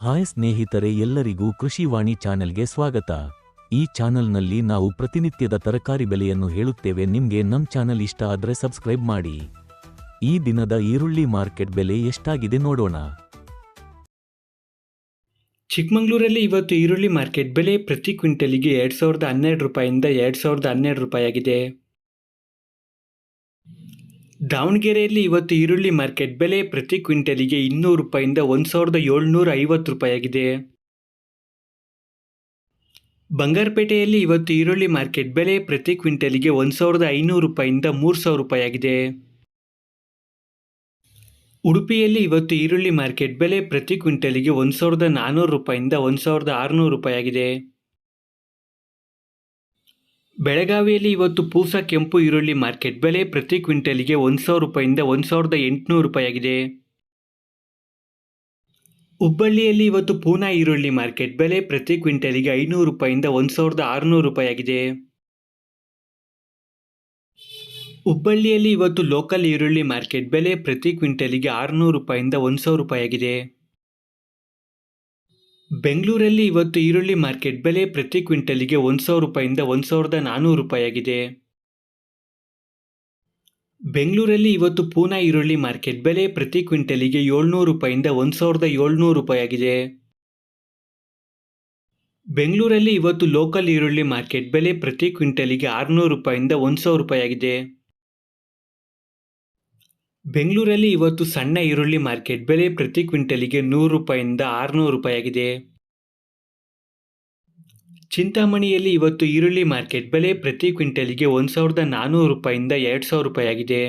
Hi ಸ್ನೇಹಿತರೆ ಎಲ್ಲರಿಗೂ ಕೃಷಿವಾಣಿ ಚಾನೆಲ್ಗೆ ಸ್ವಾಗತ. ಈ ಚಾನೆಲ್ನಲ್ಲಿ ನಾವು ಪ್ರತಿನಿತ್ಯದ ತರಕಾರಿ ಬೆಲೆಯನ್ನು ಹೇಳುತ್ತೇವೆ. ನಿಮಗೆ ನಮ್ಮ ಚಾನೆಲ್ ಇಷ್ಟ ಆದರೆ ಸಬ್ಸ್ಕ್ರೈಬ್ ಮಾಡಿ. ಈ ದಿನದ ಈರುಳ್ಳಿ ಮಾರ್ಕೆಟ್ ಬೆಲೆ ಎಷ್ಟಾಗಿದೆ ನೋಡೋಣ. ಚಿಕ್ಕಮಂಗ್ಳೂರಲ್ಲಿ ಇವತ್ತು ಈರುಳ್ಳಿ ಮಾರ್ಕೆಟ್ ಬೆಲೆ ಪ್ರತಿ ಕ್ವಿಂಟಲಿಗೆ ಎರಡು ಸಾವಿರದ ಹನ್ನೆರಡು ರೂಪಾಯಿಂದ ಎರಡು ಸಾವಿರದ ಹನ್ನೆರಡು ರೂಪಾಯಿ ಆಗಿದೆ ದಾವಣಗೆರೆಯಲ್ಲಿ ಇವತ್ತು ಈರುಳ್ಳಿ ಮಾರ್ಕೆಟ್ ಬೆಲೆ ಪ್ರತಿ ಕ್ವಿಂಟಲಿಗೆ ಇನ್ನೂರು ರೂಪಾಯಿಂದ ಒಂದು ಸಾವಿರದ ಏಳ್ನೂರ ಐವತ್ತು ರೂಪಾಯಿಯಾಗಿದೆ. ಬಂಗಾರಪೇಟೆಯಲ್ಲಿ ಇವತ್ತು ಈರುಳ್ಳಿ ಮಾರ್ಕೆಟ್ ಬೆಲೆ ಪ್ರತಿ ಕ್ವಿಂಟಲಿಗೆ ಒಂದು ಸಾವಿರದ ಐನೂರು ರೂಪಾಯಿಂದ ಮೂರು ಸಾವಿರ ರೂಪಾಯಿಯಾಗಿದೆ. ಉಡುಪಿಯಲ್ಲಿ ಇವತ್ತು ಈರುಳ್ಳಿ ಮಾರ್ಕೆಟ್ ಬೆಲೆ ಪ್ರತಿ ಕ್ವಿಂಟಲಿಗೆ ಒಂದು ಸಾವಿರದ ನಾನ್ನೂರು ರೂಪಾಯಿಂದ ಒಂದು ಸಾವಿರದ ಆರುನೂರು ರೂಪಾಯಿ ಆಗಿದೆ ಬೆಳಗಾವಿಯಲ್ಲಿ ಇವತ್ತು ಪೂಸ ಕೆಂಪು ಈರುಳ್ಳಿ ಮಾರ್ಕೆಟ್ ಬೆಲೆ ಪ್ರತಿ ಕ್ವಿಂಟಲ್ಗೆ ಒಂದು ಸಾವಿರ ರೂಪಾಯಿಂದ ಒಂದು ಸಾವಿರದ ಎಂಟುನೂರು ರೂಪಾಯಿಯಾಗಿದೆ. ಹುಬ್ಬಳ್ಳಿಯಲ್ಲಿ ಇವತ್ತು ಪೂನಾ ಈರುಳ್ಳಿ ಮಾರ್ಕೆಟ್ ಬೆಲೆ ಪ್ರತಿ ಕ್ವಿಂಟಲಿಗೆ ಐನೂರು ರೂಪಾಯಿಂದ ಒಂದು ಸಾವಿರದ ಆರುನೂರು ರೂಪಾಯಿಯಾಗಿದೆ. ಹುಬ್ಬಳ್ಳಿಯಲ್ಲಿ ಇವತ್ತು ಲೋಕಲ್ ಈರುಳ್ಳಿ ಮಾರ್ಕೆಟ್ ಬೆಲೆ ಪ್ರತಿ ಕ್ವಿಂಟಲಿಗೆ ಆರುನೂರು ರೂಪಾಯಿಂದ ಒಂದು ಸಾವಿರ ರೂಪಾಯಿ ಆಗಿದೆ ಬೆಂಗಳೂರಲ್ಲಿ ಇವತ್ತು ಈರುಳ್ಳಿ ಮಾರ್ಕೆಟ್ ಬೆಲೆ ಪ್ರತಿ ಕ್ವಿಂಟಲಿಗೆ ಒಂದು ಸಾವಿರ ರೂಪಾಯಿಂದ ಒಂದು ಸಾವಿರದ ನಾನ್ನೂರು ರೂಪಾಯಿಯಾಗಿದೆ. ಬೆಂಗಳೂರಲ್ಲಿ ಇವತ್ತು ಪೂನಾ ಈರುಳ್ಳಿ ಮಾರ್ಕೆಟ್ ಬೆಲೆ ಪ್ರತಿ ಕ್ವಿಂಟಲಿಗೆ ಏಳ್ನೂರು ರೂಪಾಯಿಂದ ಒಂದು ಸಾವಿರದ ಏಳ್ನೂರು ರೂಪಾಯಿಯಾಗಿದೆ. ಬೆಂಗಳೂರಲ್ಲಿ ಇವತ್ತು ಲೋಕಲ್ ಈರುಳ್ಳಿ ಮಾರ್ಕೆಟ್ ಬೆಲೆ ಪ್ರತಿ ಕ್ವಿಂಟಲಿಗೆ ಆರುನೂರು ರೂಪಾಯಿಂದ ಒಂದು ಸಾವಿರ ರೂಪಾಯಿ ಆಗಿದೆ ಬೆಂಗಳೂರಲ್ಲಿ ಇವತ್ತು ಸಣ್ಣ ಈರುಳ್ಳಿ ಮಾರ್ಕೆಟ್ ಬೆಲೆ ಪ್ರತಿ ಕ್ವಿಂಟಲಿಗೆ ನೂರು ರೂಪಾಯಿಂದ ಆರುನೂರು ರೂಪಾಯಿಯಾಗಿದೆ. ಚಿಂತಾಮಣಿಯಲ್ಲಿ ಇವತ್ತು ಈರುಳ್ಳಿ ಮಾರ್ಕೆಟ್ ಬೆಲೆ ಪ್ರತಿ ಕ್ವಿಂಟಲಿಗೆ ಒಂದು ಸಾವಿರದ ನಾನ್ನೂರು ರೂಪಾಯಿಂದ ಎರಡು ಸಾವಿರ ರೂಪಾಯಿಯಾಗಿದೆ.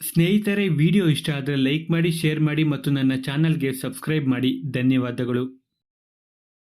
ಸ್ನೇಹಿತರೆ, ವಿಡಿಯೋ ಇಷ್ಟ ಆದರೆ ಲೈಕ್ ಮಾಡಿ, ಶೇರ್ ಮಾಡಿ ಮತ್ತು ನನ್ನ ಚಾನಲ್ಗೆ ಸಬ್ಸ್ಕ್ರೈಬ್ ಮಾಡಿ. ಧನ್ಯವಾದಗಳು.